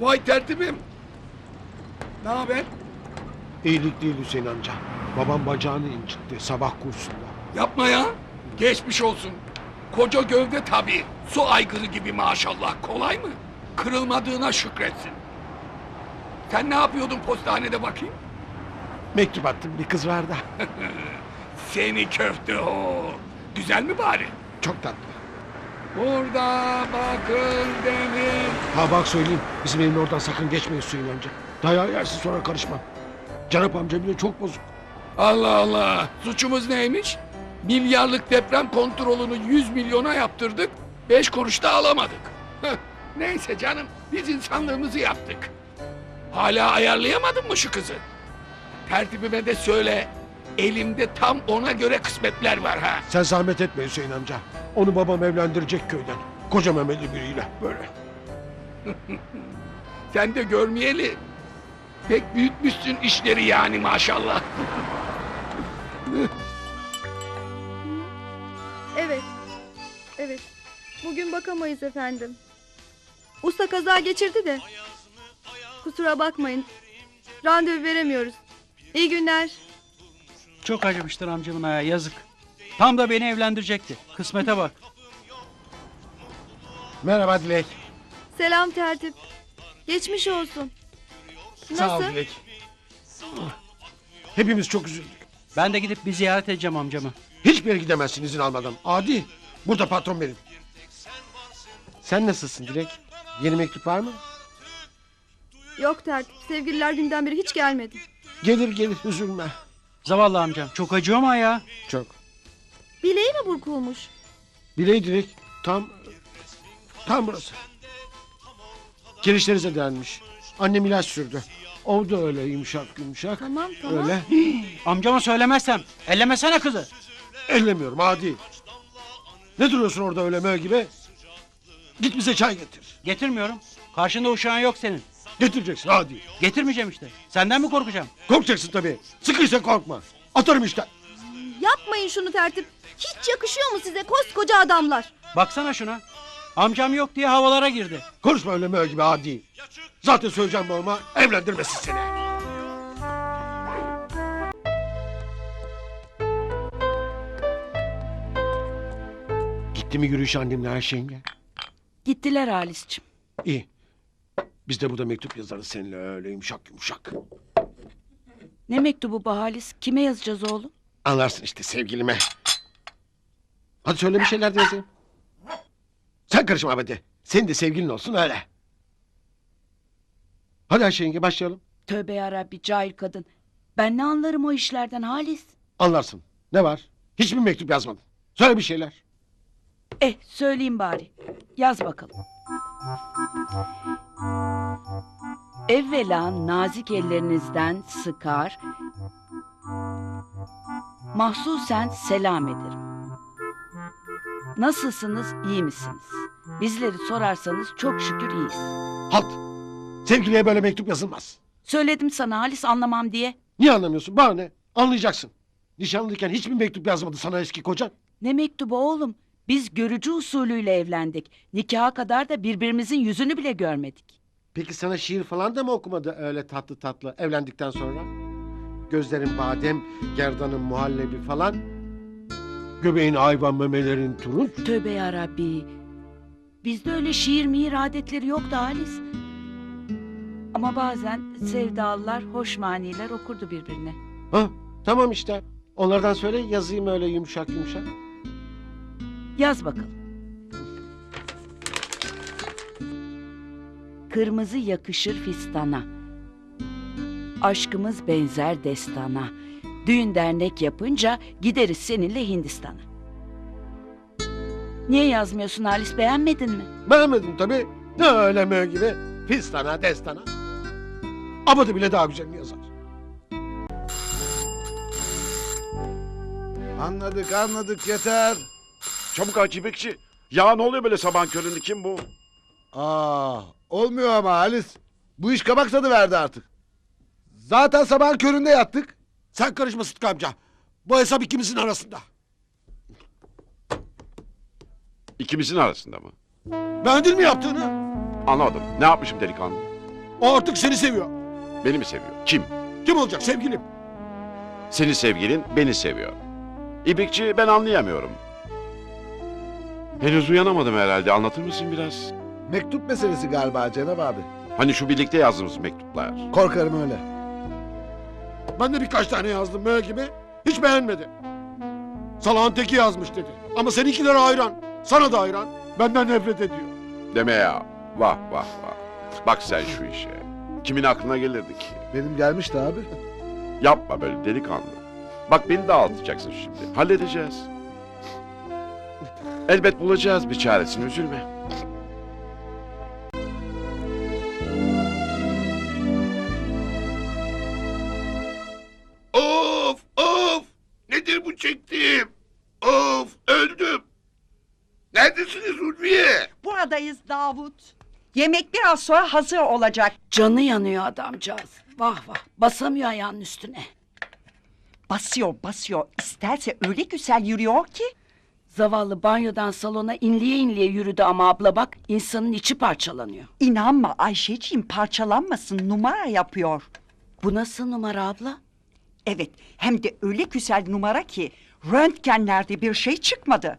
Vay tertibim. Ne haber? İyilik değil Hüseyin amca. Babam bacağını incitti sabah kursunda. Yapma ya. Geçmiş olsun. Koca gövde tabii. Su aygırı gibi maşallah. Kolay mı? Kırılmadığına şükretsin. Sen ne yapıyordun postanede bakayım? Mektup attım bir kız var da. Seni köfte o. Güzel mi bari? Çok tatlı. Burada bakın demir. Ha bak söyleyeyim bizim evin oradan sakın geçme Hüseyin amca. Dayağı yersin sonra karışmam. Canap amca bile çok bozuk. Allah Allah. Suçumuz neymiş? Milyarlık deprem kontrolünü 100 milyona yaptırdık. 5 kuruş da alamadık. Heh, Neyse canım. Biz insanlığımızı yaptık. Hala ayarlayamadın mı şu kızı? Tertibime de söyle. Elimde tam ona göre kısmetler var ha. Sen zahmet etme Hüseyin amca. Onu babam evlendirecek köyden. Koca memeli biriyle böyle. Sen de görmeyeli. Pek büyütmüşsün işleri yani maşallah. Evet. Evet. Bugün bakamayız efendim. Usta kaza geçirdi de. Kusura bakmayın. Randevu veremiyoruz. İyi günler. Çok acımıştır amcamın ayağı yazık. Tam da beni evlendirecekti. Kısmete bak. Merhaba Dilek. Selam tertip. Geçmiş olsun. Sağ ol Nasıl? Dilek. Hepimiz çok üzüldük. Ben de gidip bir ziyaret edeceğim amcamı. Hiçbir yere gidemezsin izin almadan. Adi. Burada patron benim. Sen nasılsın Dilek? Yeni mektup var mı? Yok tertip. Sevgililer günden beri hiç gelmedi. Gelir gelir üzülme. Zavallı amcam. Çok acıyor mu ayağı? Çok. Bileği mi burkulmuş? Bileği Dilek tam tam burası. Kirişleri zedelenmiş. Annem ilaç sürdü. O da öyle yumuşak yumuşak. Tamam tamam. Öyle. Amcama söylemezsem. Ellemesene kızı. Ellemiyorum adi. Ne duruyorsun orada öyle mö gibi? Git bize çay getir. Getirmiyorum. Karşında uşağın yok senin. Getireceksin hadi. Getirmeyeceğim işte. Senden mi korkacağım? Korkacaksın tabii. Sıkıysa korkma. Atarım işte. Yapmayın şunu tertip. Hiç yakışıyor mu size koskoca adamlar? Baksana şuna. Amcam yok diye havalara girdi. Konuşma öyle mö gibi adi. Zaten söyleyeceğim babama evlendirmesin seni. Gitti mi yürüyüş annemle her şeyinle? Gittiler Halis'cim. İyi. Biz de burada mektup yazarız seninle öyle yumuşak yumuşak. Ne mektubu bu Halis? Kime yazacağız oğlum? Anlarsın işte sevgilime. Hadi söyle bir şeyler de yazayım. Sen karışma hadi. Senin de sevgilin olsun öyle. Hadi Ayşe yenge başlayalım. Tövbe yarabbi cahil kadın. Ben ne anlarım o işlerden Halis? Anlarsın. Ne var? Hiçbir mektup yazmadın. Söyle bir şeyler. Eh söyleyeyim bari. Yaz bakalım. Evvela nazik ellerinizden sıkar, mahsusen selam ederim. Nasılsınız, iyi misiniz? Bizleri sorarsanız çok şükür iyiyiz. Halt. Sevgiliye böyle mektup yazılmaz. Söyledim sana Halis anlamam diye. Niye anlamıyorsun? Bana ne? Anlayacaksın. Nişanlıyken hiçbir mektup yazmadı sana eski kocan. Ne mektubu oğlum? Biz görücü usulüyle evlendik. Nikaha kadar da birbirimizin yüzünü bile görmedik. Peki sana şiir falan da mı okumadı öyle tatlı tatlı evlendikten sonra? Gözlerin badem, gerdanın muhallebi falan. Göbeğin ayvan, memelerin turunç. Tövbe yarabbi. Bizde öyle şiir mihir adetleri yoktu Halis. Ama bazen sevdalılar hoş maniler okurdu birbirine. Ha, tamam işte. Onlardan söyle yazayım öyle yumuşak yumuşak. Yaz bakalım. Kırmızı yakışır fistana. Aşkımız benzer destana. Düğün dernek yapınca gideriz seninle Hindistan'a. Niye yazmıyorsun Halis beğenmedin mi? Beğenmedim tabii. Ne öyle mö gibi. Pistana, destana. Abadı bile daha güzelini yazar. Anladık anladık yeter. Çabuk aç İpekçi. Ya ne oluyor böyle sabahın köründe kim bu? Aa, olmuyor ama Halis. Bu iş kabak tadı verdi artık. Zaten sabahın köründe yattık. Sen karışma Sıtkı amca. Bu hesap ikimizin arasında. İkimizin arasında mı? Beğendin mi yaptığını? Anlamadım. Ne yapmışım delikanlı? O artık seni seviyor. Beni mi seviyor? Kim? Kim olacak sevgilim? Seni sevgilin beni seviyor. İbrikçi ben anlayamıyorum. Henüz uyanamadım herhalde. Anlatır mısın biraz? Mektup meselesi galiba Cenab abi. Hani şu birlikte yazdığımız mektuplar. Korkarım öyle. Ben de birkaç tane yazdım böyle gibi. Hiç beğenmedi. Salağın teki yazmış dedi. Ama seninkiler hayran. Sana da hayran. Benden nefret ediyor. Deme ya. Vah vah vah. Bak sen şu işe. Kimin aklına gelirdi ki? Benim gelmişti abi. Yapma böyle delikanlı. Bak beni dağıtacaksın şimdi. Halledeceğiz. Elbet bulacağız bir çaresini üzülme. Buradayız Davut. Yemek biraz sonra hazır olacak. Canı yanıyor adamcağız. Vah vah basamıyor ayağının üstüne. Basıyor basıyor. İsterse öyle güzel yürüyor ki. Zavallı banyodan salona inliye inliye yürüdü ama abla bak insanın içi parçalanıyor. İnanma Ayşeciğim parçalanmasın numara yapıyor. Bu nasıl numara abla? Evet hem de öyle güzel numara ki röntgenlerde bir şey çıkmadı.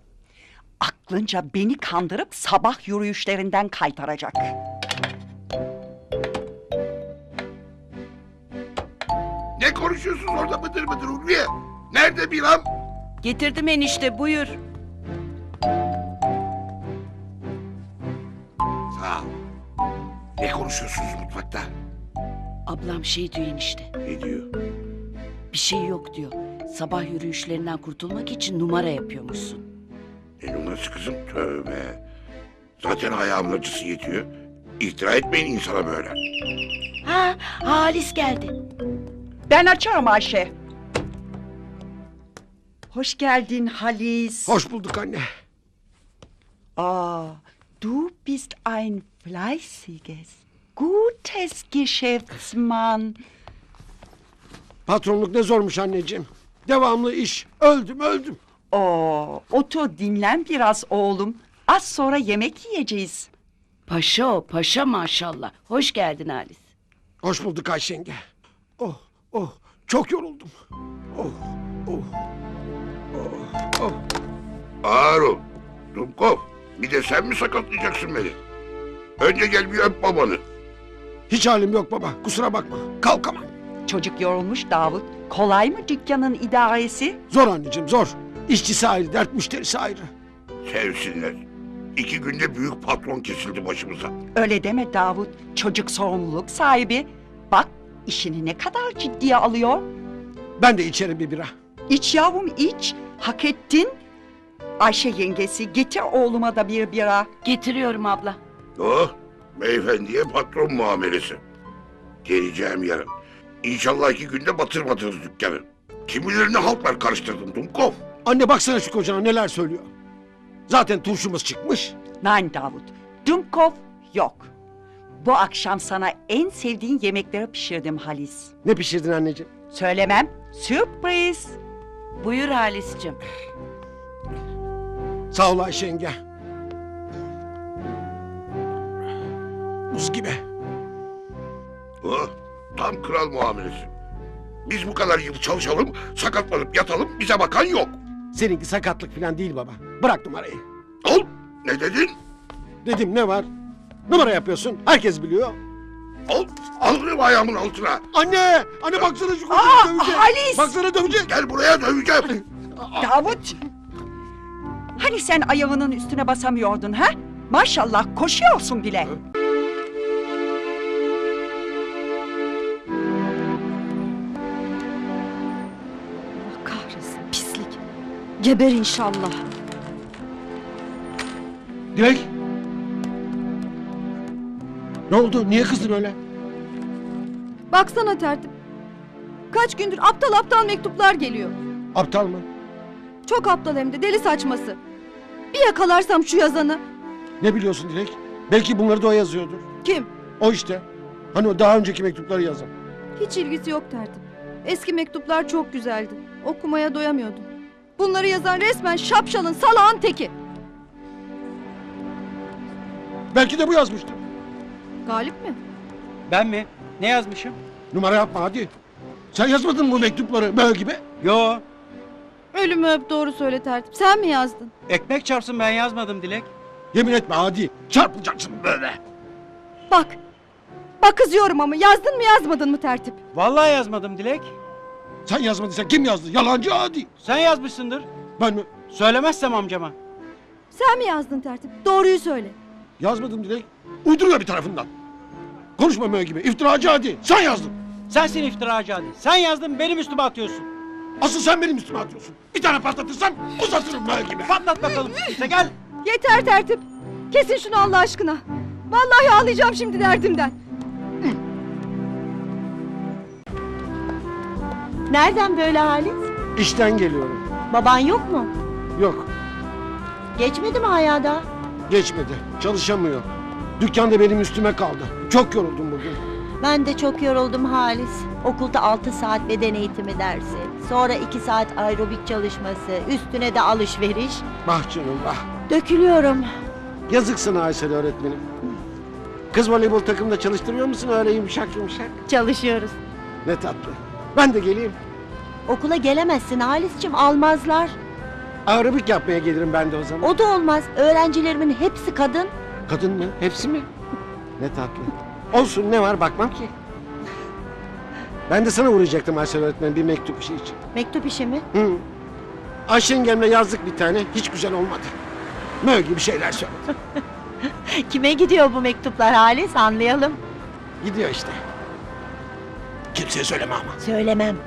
Aklınca beni kandırıp sabah yürüyüşlerinden kaytaracak. Ne konuşuyorsunuz orada mıdır mıdır Ulviye? Nerede Bilam? Getirdim enişte buyur. Sağ ol. Ne konuşuyorsunuz mutfakta? Ablam şey diyor enişte. Ne diyor? Bir şey yok diyor. Sabah yürüyüşlerinden kurtulmak için numara yapıyormuşsun. Ne numarası kızım? Tövbe. Zaten ayağımın acısı yetiyor. İftira etmeyin insana böyle. Ha Halis geldi. Ben açarım Ayşe. Hoş geldin Halis. Hoş bulduk anne. Ah, du bist ein fleißiges, gutes Geschäftsmann. Patronluk ne zormuş anneciğim. Devamlı iş. Öldüm öldüm. Oo, otur dinlen biraz oğlum. Az sonra yemek yiyeceğiz. Paşa o paşa maşallah. Hoş geldin Halis. Hoş bulduk Ayşe yenge. Oh oh çok yoruldum. Oh oh. Oh, oh. Ağır ol. Dumkov. Bir de sen mi sakatlayacaksın beni? Önce gel bir öp babanı. Hiç halim yok baba. Kusura bakma. Kalkamam. Çocuk yorulmuş Davut. Kolay mı dükkanın idaresi? Zor anneciğim zor. İşçisi ayrı, dert müşterisi ayrı. Sevsinler. İki günde büyük patron kesildi başımıza. Öyle deme Davut. Çocuk sorumluluk sahibi. Bak işini ne kadar ciddiye alıyor. Ben de içerim bir bira. İç yavrum iç. Hak ettin. Ayşe yengesi getir oğluma da bir bira. Getiriyorum abla. Oh, beyefendiye patron muamelesi. Geleceğim yarın. İnşallah iki günde batırmadınız dükkanı. Kim bilir ne haltlar karıştırdın Dumkov. Anne baksana şu kocana neler söylüyor. Zaten turşumuz çıkmış. Nein Davut. Dumkov yok. Bu akşam sana en sevdiğin yemekleri pişirdim Halis. Ne pişirdin anneciğim? Söylemem. Sürpriz. Buyur Halis'cim. Sağ ol Ayşe yenge. Buz gibi. Oh, tam kral muamelesi. Biz bu kadar yıl çalışalım, sakatlanıp yatalım, bize bakan yok. Seninki sakatlık falan değil baba. Bırak numarayı. Ol, ne dedin? Dedim ne var? Numara yapıyorsun. Herkes biliyor. Ol, alırım ayağımın altına. Anne! Anne baksana şu kocana Aa, dövecek. Halis! Baksana dövecek. Gel buraya döveceğim. Davut. Hani sen ayağının üstüne basamıyordun ha? Maşallah koşuyorsun bile. Geber inşallah. Dilek! Ne oldu? Niye kızdın öyle? Baksana tertip. Kaç gündür aptal aptal mektuplar geliyor. Aptal mı? Çok aptal hem de deli saçması. Bir yakalarsam şu yazanı. Ne biliyorsun Dilek? Belki bunları da o yazıyordur. Kim? O işte. Hani o daha önceki mektupları yazan. Hiç ilgisi yok tertip. Eski mektuplar çok güzeldi. Okumaya doyamıyordum. Bunları yazan resmen şapşalın salağın teki. Belki de bu yazmıştır. Galip mi? Ben mi? Ne yazmışım? Numara yapma hadi. Sen yazmadın mı bu mektupları böyle gibi? Yo. Ölümü öp doğru söyle tertip. Sen mi yazdın? Ekmek çarpsın ben yazmadım Dilek. Yemin etme hadi. Çarpılacaksın böyle. Bak. Bak kızıyorum ama yazdın mı yazmadın mı tertip? Vallahi yazmadım Dilek. Sen yazmadıysan kim yazdı? Yalancı hadi. Sen yazmışsındır. Ben mi? Söylemezsem amcama. Sen mi yazdın tertip? Doğruyu söyle. Yazmadım Dilek. Uyduruyor bir tarafından. Konuşma böyle gibi. İftiracı hadi. Sen yazdın. Sensin iftiracı hadi. Sen yazdın benim üstüme atıyorsun. Asıl sen benim üstüme atıyorsun. Bir tane patlatırsam uzatırım böyle gibi. Patlat bakalım. İşte gel. Yeter tertip. Kesin şunu Allah aşkına. Vallahi ağlayacağım şimdi derdimden. Nereden böyle Halis? İşten geliyorum. Baban yok mu? Yok Geçmedi mi hayada? geçmedi. Çalışamıyor. Dükkanda benim üstüme kaldı. Çok yoruldum bugün. Ben de çok yoruldum Halis. Okulda 6 saat beden eğitimi dersi. Sonra 2 saat aerobik çalışması. Üstüne de alışveriş. Bah canım bah. Dökülüyorum. Yazıksın Aysel öğretmenim. Kız voleybol takımında çalıştırıyor musun öyle yumuşak yumuşak? Çalışıyoruz. Ne tatlı. Ben de geleyim. Okula gelemezsin Halis'cim almazlar. Aerobik yapmaya gelirim ben de o zaman. O da olmaz. Öğrencilerimin hepsi kadın. Kadın mı? Hepsi mi? Ne tatlı. Olsun ne var bakmam ki. Ben de sana uğrayacaktım Aysel öğretmen bir mektup işi için. Mektup işi mi? Hı. Ayşe yengemle yazdık bir tane. Hiç güzel olmadı. Mö gibi şeyler söyledi. Kime gidiyor bu mektuplar Halis anlayalım. Gidiyor işte. Kimseye söyleme ama. Söylemem.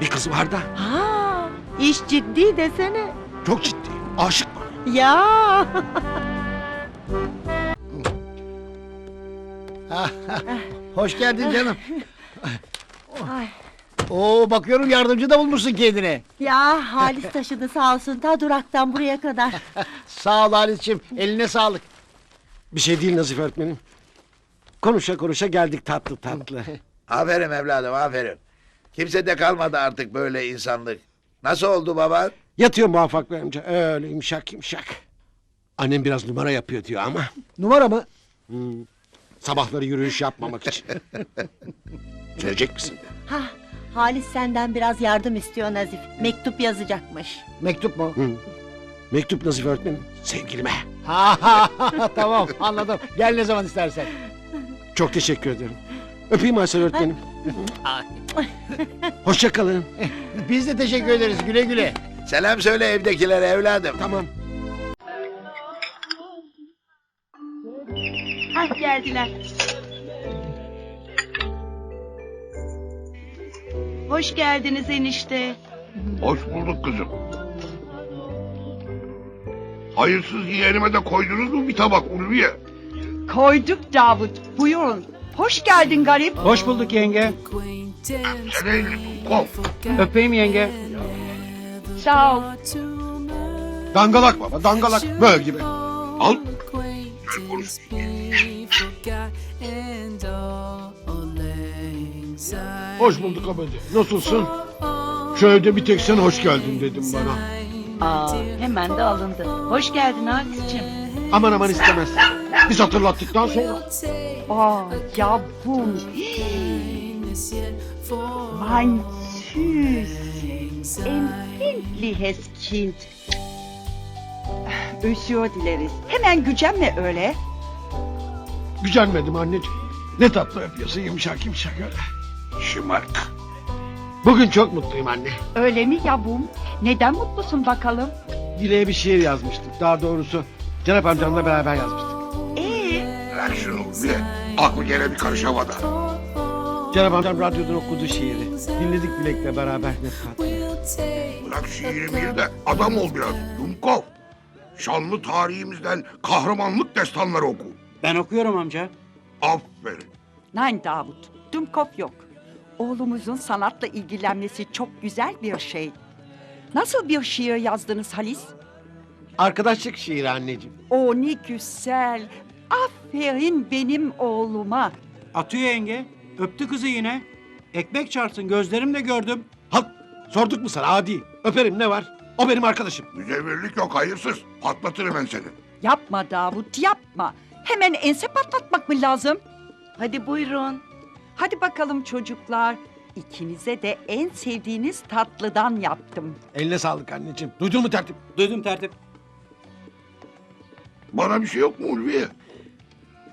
Bir kız var da Ha, iş ciddi desene. çok ciddi. Aşık bana. Ya. Hoş geldin canım. Ay. Oo bakıyorum yardımcı da bulmuşsun kendine. Ya Halis taşıdı sağ olsun ta duraktan buraya kadar. Sağ ol Halis'ciğim. Eline sağlık. Bir şey değil Nazif öğretmenim. Konuşa konuşa geldik tatlı tatlı. Aferin evladım aferin. Kimse de kalmadı artık böyle insanlık. Nasıl oldu baban? Yatıyor muvaffak Bey amca. Öyle yumuşak yumuşak. Annem biraz numara yapıyor diyor ama. Numara mı? Sabahları yürüyüş yapmamak için. Söyleyecek misin? Ha, Halis senden biraz yardım istiyor Nazif. Mektup yazacakmış. Mektup mu? Hı. Mektup Nazif öğretmenim. Sevgilime. Ha ha ha tamam anladım. Gel ne zaman istersen. Çok teşekkür ederim. Öpeyim Aysel öğretmenim. Hoşça kalın. Biz de teşekkür ederiz güle güle. Selam söyle evdekilere evladım. Tamam. Hah geldiler. Hoş geldiniz enişte. Hoş bulduk kızım. Hayırsız yeğenime de koydunuz mu bir tabak Ulviye? Koyduk Davut. Buyurun. Hoş geldin garip. Hoş bulduk yenge. Öpeyim yenge. Sağ ol. Dangalak baba dangalak. Böyle gibi. Al. Hoş bulduk abacı. Nasılsın? Şöyle bir tek sen hoş geldin dedim bana. Aa, hemen de alındı. Hoş geldin Halis'ciğim. Aman aman istemez. Biz hatırlattıktan sonra. Aa yavrum. Mein süß. Empfindliches Kind. Özür dileriz. Hemen gücenme öyle. Gücenmedim anneciğim. Ne tatlı yapıyorsun yumuşak yumuşak öyle. Şımarık. Bugün çok mutluyum anne. Öyle mi yavrum? Neden mutlusun bakalım? Dile'ye bir şiir yazmıştık. Daha doğrusu Cenap amcamla beraber yazmıştık. Ee, Bırak şunu Ulviye. Aklı gene bir karış havada. Cenap amcam radyodan okudu şiiri. Dinledik Dilek'le beraber ne tatlı. Bırak şiiri bir de adam ol biraz. Dumkov. Şanlı tarihimizden kahramanlık destanları oku. Ben okuyorum amca. Aferin. Nein Davut, Dumkov yok. Oğlumuzun sanatla ilgilenmesi çok güzel bir şey. Nasıl bir şiir yazdınız Halis? Arkadaşlık şiiri anneciğim. O ne güzel. Aferin benim oğluma. Atıyor yenge. Öptü kızı yine. Ekmek çarpsın gözlerimle gördüm. Halt! Sorduk mu sana adi? Öperim ne var? O benim arkadaşım. Müzevirlik yok hayırsız. Patlatırım ben seni. Yapma Davut yapma. Hemen ense patlatmak mı lazım? Hadi buyurun. Hadi bakalım çocuklar. İkinize de en sevdiğiniz tatlıdan yaptım. Eline sağlık anneciğim. Duydun mu tertip? Duydum tertip. Bana bir şey yok mu Ulviye?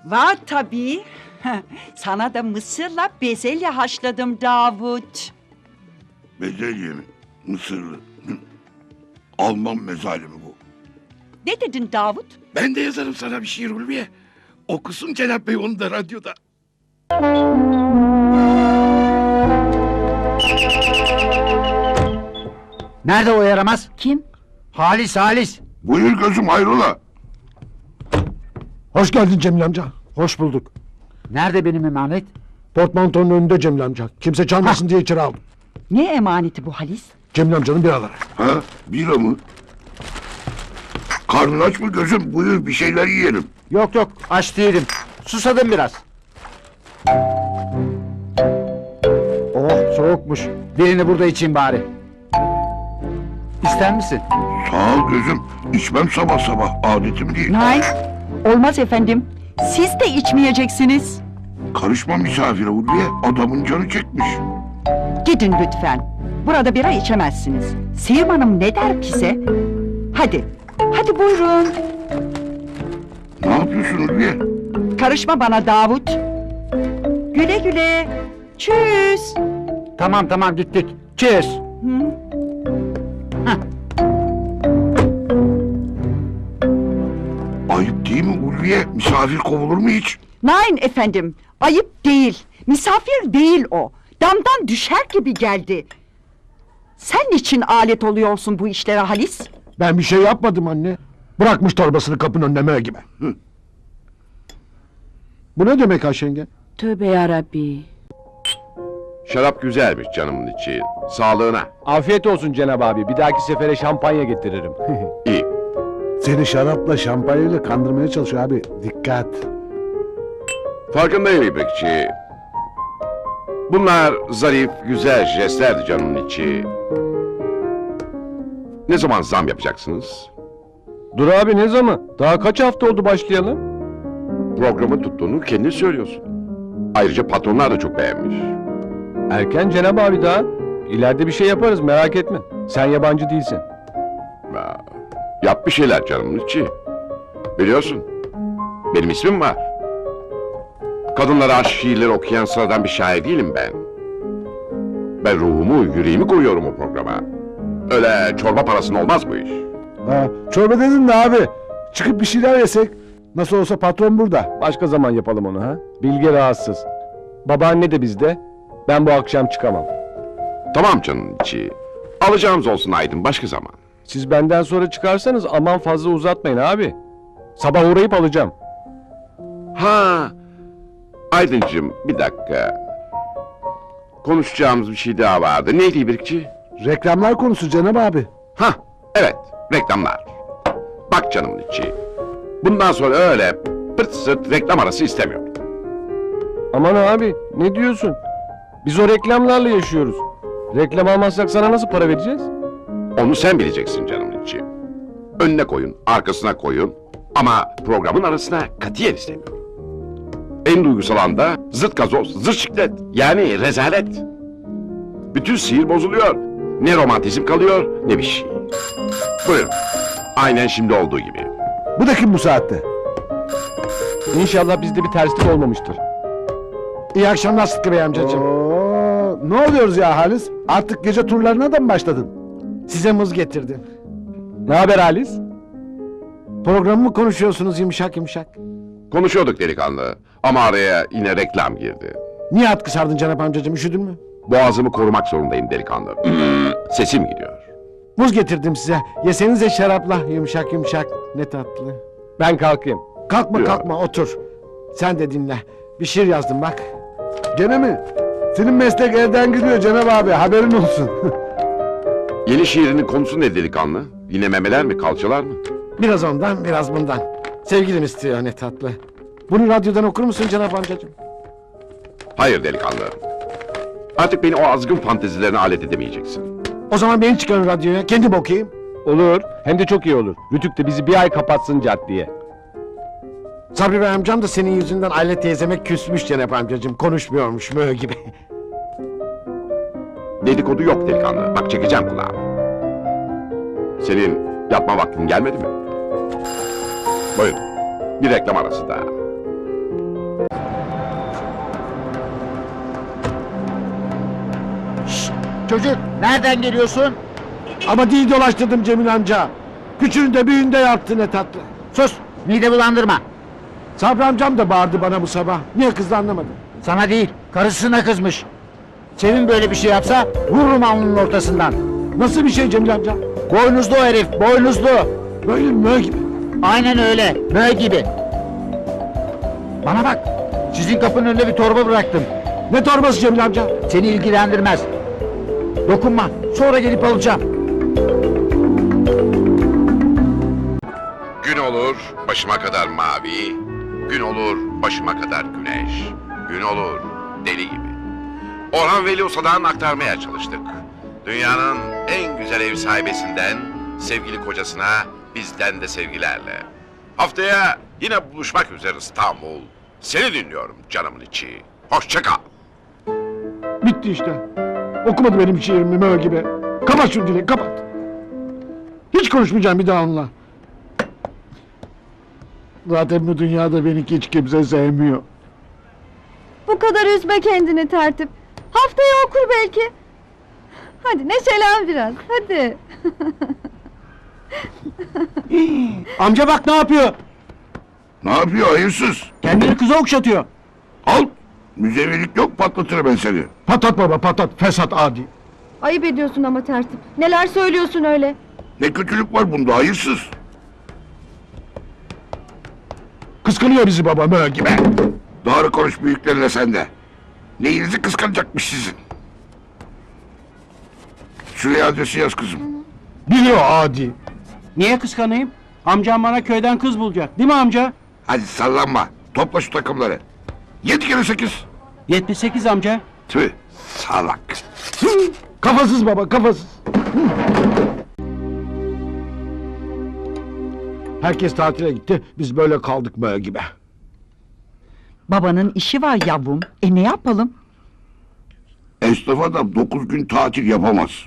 Var tabii. Sana da mısırla bezelye haşladım Davut. Bezelye mi? Mısırlı. Alman mezalimi bu. Ne dedin Davut? Ben de yazarım sana bir şiir Ulviye. Okusun Cenap Bey onu da radyoda. Nerede o yaramaz? Kim? Halis Halis. Buyur gözüm hayrola? Hoş geldin Cemil amca. Hoş bulduk. Nerede benim emanet? Portmantonun önünde Cemil amca. Kimse çalmasın diye içeri aldım. Ne emaneti bu Halis? Cemil amcanın biraları. Ha? Bira mı? Karnın aç mı gözüm? Buyur bir şeyler yiyelim. Yok yok aç değilim. Susadım biraz. Oh soğukmuş. Birini burada içeyim bari. İster misin? Sağ ol gözüm. İçmem sabah sabah. Adetim değil. Nay. Olmaz efendim. Siz de içmeyeceksiniz. Karışma misafire Ulviye. Adamın canı çekmiş. Gidin lütfen. Burada bira içemezsiniz. Sevim Hanım ne der size? Hadi. Hadi buyurun. Ne yapıyorsun Ulviye? Karışma bana Davut. Güle güle. Tschüss. Tamam tamam gittik. Cheers. Hı? Ulviye? Misafir kovulur mu hiç? Nein efendim. Ayıp değil. Misafir değil o. Damdan düşer gibi geldi. Sen niçin alet oluyorsun bu işlere Halis? Ben bir şey yapmadım anne. Bırakmış torbasını kapının önüne mö gibi. Hı. Bu ne demek Ayşenge? Tövbe yarabbi. Şarap güzelmiş canımın içi. Sağlığına. Afiyet olsun Cenab abi. Bir dahaki sefere şampanya getiririm. İyi. Seni şarapla şampanyayla kandırmaya çalışıyor abi. Dikkat. Farkındayım İbrikçi. Bunlar zarif, güzel jestlerdi canımın içi. Ne zaman zam yapacaksınız? Dur abi ne zaman? Daha kaç hafta oldu başlayalım? Programı tuttuğunu kendin söylüyorsun. Ayrıca patronlar da çok beğenmiş. Erken Cenab abi daha. İleride bir şey yaparız merak etme. Sen yabancı değilsin. Aa, Yap bir şeyler canımın içi. Biliyorsun, benim ismim var. Kadınlara aşk şiirleri okuyan sıradan bir şair değilim ben. Ben ruhumu, yüreğimi koyuyorum o programa. Öyle çorba parasına olmaz bu iş. Ha, çorba dedin de abi. Çıkıp bir şeyler yesek. Nasıl olsa patron burada. Başka zaman yapalım onu ha. Bilge rahatsız. Babaanne de bizde. Ben bu akşam çıkamam. Tamam canım içi. Alacağımız olsun Aydın başka zaman. Siz benden sonra çıkarsanız aman fazla uzatmayın abi. Sabah uğrayıp alacağım. Ha, Aydıncığım bir dakika. Konuşacağımız bir şey daha vardı. Neydi İbrikçi? Reklamlar konusu Cenab abi. Ha, evet, reklamlar. Bak canımın içi. Bundan sonra öyle pırt sırt reklam arası istemiyorum. Aman abi ne diyorsun? Biz o reklamlarla yaşıyoruz. Reklam almazsak sana nasıl para vereceğiz? Onu sen bileceksin canımın içi. Önüne koyun, arkasına koyun. Ama programın arasına katiyen istemiyorum. En duygusal anda zırt gazoz, zırt şiklet. Yani rezalet. Bütün sihir bozuluyor. Ne romantizm kalıyor ne bir şey. Buyurun. Aynen şimdi olduğu gibi. Bu da kim bu saatte? İnşallah bizde bir terslik olmamıştır. İyi akşamlar Sıtkı Bey amcacığım. Oo, ne oluyoruz ya Halis? Artık gece turlarına da mı başladın? Size muz getirdim. Ne haber Halis? Programı konuşuyorsunuz yumuşak yumuşak. Konuşuyorduk delikanlı. Ama araya yine reklam girdi. Niye atkı sardın Cenap amcacığım üşüdün mü? Boğazımı korumak zorundayım delikanlı. Sesim gidiyor. Muz getirdim size. Yesenize şarapla yumuşak yumuşak. Ne tatlı. Ben kalkayım. Kalkma Ya. kalkma otur. Sen de dinle. Bir şiir yazdım bak. Gene mi? Senin meslek elden gidiyor Cenab abi haberin olsun. Yeni şiirinin konusu ne delikanlı? Yine memeler mi, kalçalar mı? Biraz ondan biraz bundan. Sevgilim istiyor ne tatlı. Bunu radyodan okur musun Cenap amcacığım? Hayır delikanlı. Artık beni o azgın fantezilerine alet edemeyeceksin. O zaman beni çıkarın radyoya kendim okuyayım. Olur. Hem de çok iyi olur. Rütük de bizi bir ay kapatsın caddeye. Sabri Bey amcam da senin yüzünden Aile teyzeme küsmüş Cenap amcacığım. Konuşmuyormuş mö gibi. Dedikodu yok delikanlı. Bak çekeceğim kulağımı. Senin yatma vaktin gelmedi mi? Buyurun. Bir reklam arası daha. Çocuk nereden geliyorsun? Ama değil dolaştırdım Cemil amca. Küçüğünde büyüğünde yattı ne tatlı. Sus mide bulandırma. Sabri amcam da bağırdı bana bu sabah. Niye kızdı anlamadım. Sana değil karısına kızmış. Sevin böyle bir şey yapsa vururum alnının ortasından. Nasıl bir şey Cemil amca? Boynuzlu o herif boynuzlu. Böyle mö gibi. Aynen öyle mö gibi. Bana bak sizin kapının önüne bir torba bıraktım. Ne torbası Cemil amca? Seni ilgilendirmez. Dokunma sonra gelip alacağım. Gün olur başıma kadar mavi, gün olur başıma kadar güneş, gün olur deli gibi. Orhan Veli Usta'dan aktarmaya çalıştık. Dünyanın en güzel ev sahibesinden sevgili kocasına bizden de sevgilerle. Haftaya yine buluşmak üzere İstanbul. Seni dinliyorum canımın içi. Hoşça kal. Bitti işte. Okumadı benim şiirimi mö gibi. Kapat şunu Dilek kapat. Hiç konuşmayacağım bir daha onunla. Zaten bu dünyada beni hiç kimse sevmiyor. Bu kadar üzme kendini tertip. Haftaya okur belki. Hadi neşelen biraz hadi. Amca bak ne yapıyor? Ne yapıyor hayırsız? Kendini kıza okşatıyor. Al. Müzevilik yok patlatırım ben seni. Patat baba patat fesat adi. Ayıp ediyorsun ama tertip. Neler söylüyorsun öyle? Ne kötülük var bunda hayırsız. Kıskanıyor bizi baba mö gibi. Doğru konuş büyüklerine sen de. Neyinizi kıskanacakmış sizin? Şuraya adresi yaz kızım. Biliyor adi. Niye kıskanayım? Amcam bana köyden kız bulacak. Değil mi amca? Hadi sallanma. Topla şu takımları. Yedi kere sekiz. 78 amca. Tüh salak. Kafasız baba kafasız. Herkes tatile gitti. Biz böyle kaldık mö gibi. Babanın işi var yavrum. E ne yapalım? Esnaf adam dokuz gün tatil yapamaz.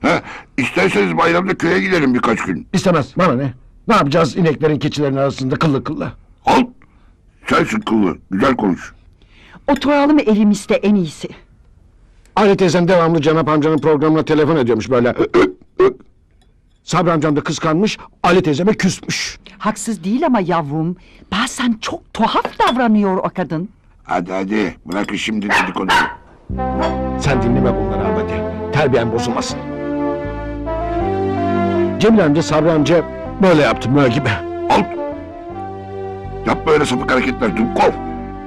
He, isterseniz bayramda köye gidelim birkaç gün. İstemez bana ne? Ne yapacağız ineklerin keçilerin arasında kıllı kıllı? Al. Sensin kıllı. Güzel konuş. Oturalım elimizde en iyisi. Ali teyzem devamlı Cenap amcanın programına telefon ediyormuş böyle. Sabri amcam da kıskanmış, Ali teyzeme küsmüş. Haksız değil ama yavrum. Bazen çok tuhaf davranıyor o kadın. Hadi hadi. Bırakın şimdi dedikoduyu. Sen dinleme bunları Ahmet'i. Terbiyen bozulmasın. Cemil amca, Sabri amca böyle yaptı mö gibi. Al. Yapma öyle sapık hareketler Dumkov.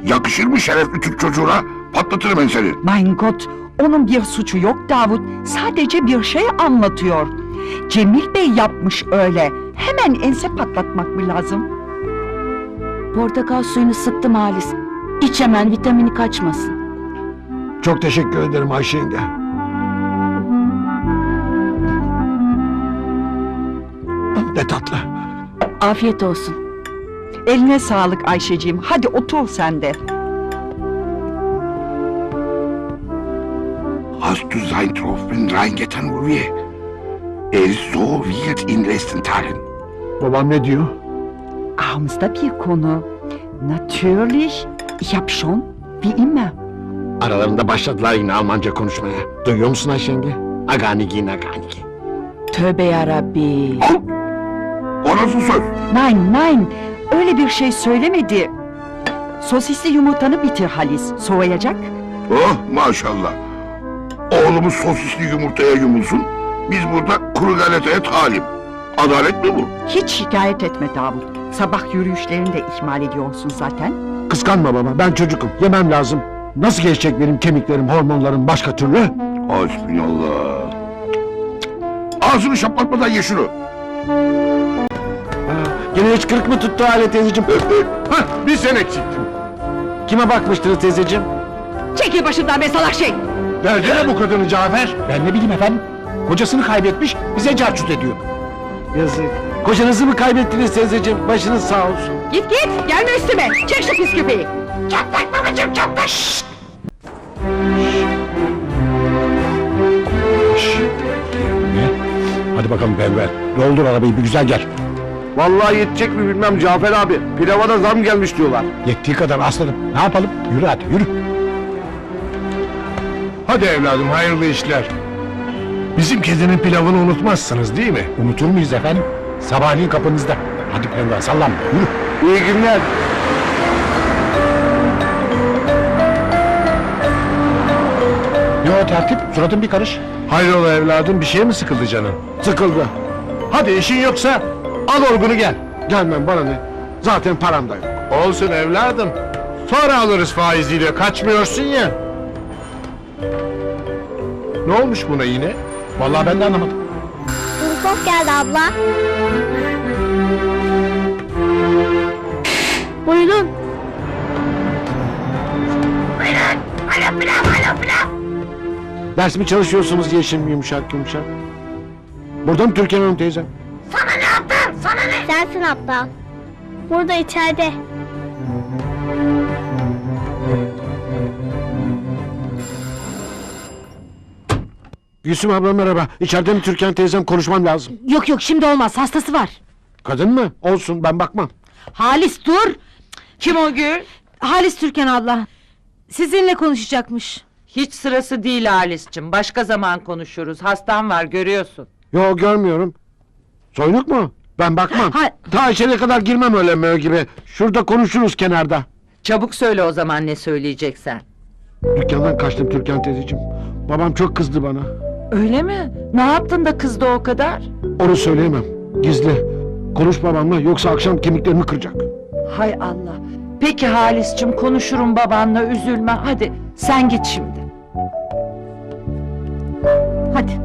Yakışır mı şerefli Türk çocuğuna? Patlatırım ben seni. Mein Gott, onun bir suçu yok Davut. Sadece bir şey anlatıyor. Cemil Bey yapmış öyle. Hemen ense patlatmak mı lazım? Portakal suyunu sıktım Halis. İç hemen vitamini kaçmasın. Çok teşekkür ederim Ayşe yenge. Ne tatlı. Afiyet olsun. Eline sağlık Ayşeciğim. Hadi otur sen de. Hast du sein Tropfen reingetan, Louis? Er ist so wild in letzten Tagen. Babam ne diyor? Aramızda bir konu. Natürlich, ich hab schon, wie immer. Aralarında başladılar yine Almanca konuşmaya. Duyuyor musun Ayşe yenge? Aganigi naganigi. Tövbe yarabbi. Al. O nasıl söz? Nein, nein, öyle bir şey söylemedi. Sosisli yumurtanı bitir Halis, soğuyacak. Oh maşallah. Oğlumuz sosisli yumurtaya yumulsun. Biz burada kuru galeteye talim. Adalet mi bu? Hiç şikayet etme Davut. Sabah yürüyüşlerini de ihmal ediyorsun zaten. Kıskanma baba, ben çocukum. Yemem lazım. Nasıl geçecek benim kemiklerim, hormonlarım başka türlü? Hasbinallah. Ağzını şaplatmadan ye şunu. Gene hiç kırık mı tuttu Hale teyzeciğim? Hah, bir sen eksiktin. Kime bakmıştınız teyzeciğim? Çekil başımdan be salak şey! Nerede ne bu kadını Cafer? Ben ne bileyim efendim. Kocasını kaybetmiş bize carçut ediyor. Yazık. Kocanızı mı kaybettiniz teyzeciğim? Başınız sağ olsun. Git git gelme üstüme. Çek şu pis köpeği. Hadi bakalım Pembe. Doldur arabayı bir güzel gel. Vallahi yetecek mi bilmem Cafer abi. Pilava da zam gelmiş diyorlar. Yettiği kadar aslanım. Ne yapalım? Yürü hadi yürü. Hadi evladım hayırlı işler. Bizim kedinin pilavını unutmazsınız değil mi? Unutur muyuz efendim? Sabahleyin kapınızda. Hadi Pembe sallanma yürü. İyi günler. Ne o tertip? Suratın bir karış. Hayrola evladım bir şey mi sıkıldı canın? Sıkıldı. Hadi işin yoksa al orgunu gel. Gelmem bana ne? Zaten param da yok. Olsun evladım. Sonra alırız faiziyle kaçmıyorsun ya. Ne olmuş buna yine? Vallahi ben de anlamadım. Turkop geldi abla. Buyurun. Ders mi çalışıyorsunuz yeşim yumuşak yumuşak? Burada mı Türkan Hanım teyzem? Sensin aptal. Burada içeride. Gülsüm abla merhaba. İçeride mi Türkan teyzem konuşmam lazım. Yok yok şimdi olmaz hastası var. Kadın mı? Olsun ben bakmam. Halis dur. Kim o Gül? Halis Türkan abla. Sizinle konuşacakmış. Hiç sırası değil Halis'cim. Başka zaman konuşuruz. Hastam var görüyorsun. Yo görmüyorum. Soynuk mu? Ben bakmam. Ha- Ta içeriye kadar girmem öyle mö gibi. Şurada konuşuruz kenarda. Çabuk söyle o zaman ne söyleyeceksen. Dükkandan kaçtım Türkan teyzeciğim. Babam çok kızdı bana. Öyle mi? Ne yaptın da kızdı o kadar? Onu söyleyemem. Gizli. Konuş babamla yoksa akşam kemiklerimi kıracak. Hay Allah. Peki Halis'cim konuşurum babanla üzülme. Hadi sen git şimdi. Hadi.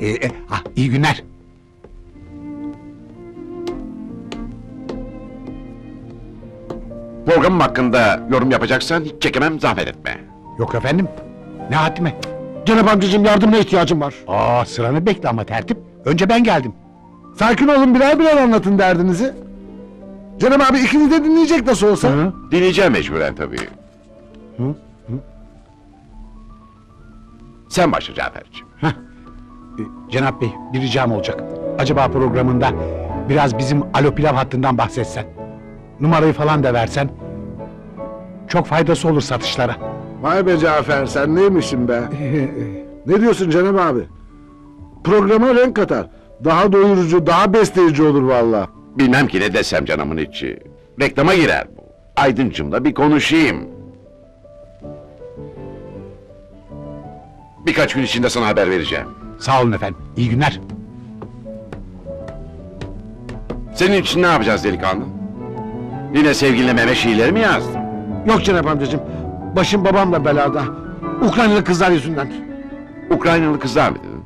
Ee, ah, iyi günler. Programım hakkında yorum yapacaksan hiç çekemem zahmet etme. Yok efendim. Ne haddime? Cenab amcacığım yardımına ihtiyacım var. Aa sıranı bekle ama tertip. Önce ben geldim. Sakin olun birer birer anlatın derdinizi. Canım abi ikiniz de dinleyecek nasıl olsa. Hı? Dinleyeceğim mecburen tabii. Hı? Sen başla Cafer'ciğim. Ee, Cenap Bey bir ricam olacak. Acaba programında biraz bizim alo pilav hattından bahsetsen. Numarayı falan da versen. Çok faydası olur satışlara. Vay be Cafer sen neymişsin be? ne diyorsun canım abi? Programa renk katar. Daha doyurucu, daha besleyici olur valla. Bilmem ki ne desem canımın içi. Reklama girer bu. Aydıncımla bir konuşayım. Birkaç gün içinde sana haber vereceğim. Sağ olun efendim. İyi günler. Senin için ne yapacağız delikanlı? Yine sevgiline meme şiirleri mi yazdın? Yok Cenab amcacığım. Başım babamla belada. Ukraynalı kızlar yüzünden. Ukraynalı kızlar mı dedin?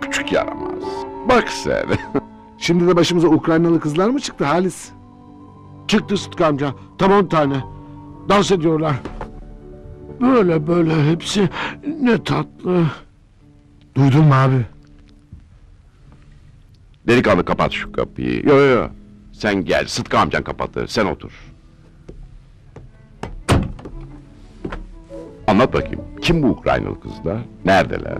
Küçük yaramaz. Bak sen. Şimdi de başımıza Ukraynalı kızlar mı çıktı Halis? Çıktı Sıtkı amca. Tam on tane. Dans ediyorlar. Böyle böyle hepsi ne tatlı. Duydun mu abi? Delikanlı kapat şu kapıyı. Yo yo yo. Sen gel. Sıtkı amcan kapatır. Sen otur. Anlat bakayım. Kim bu Ukraynalı kızlar? Neredeler?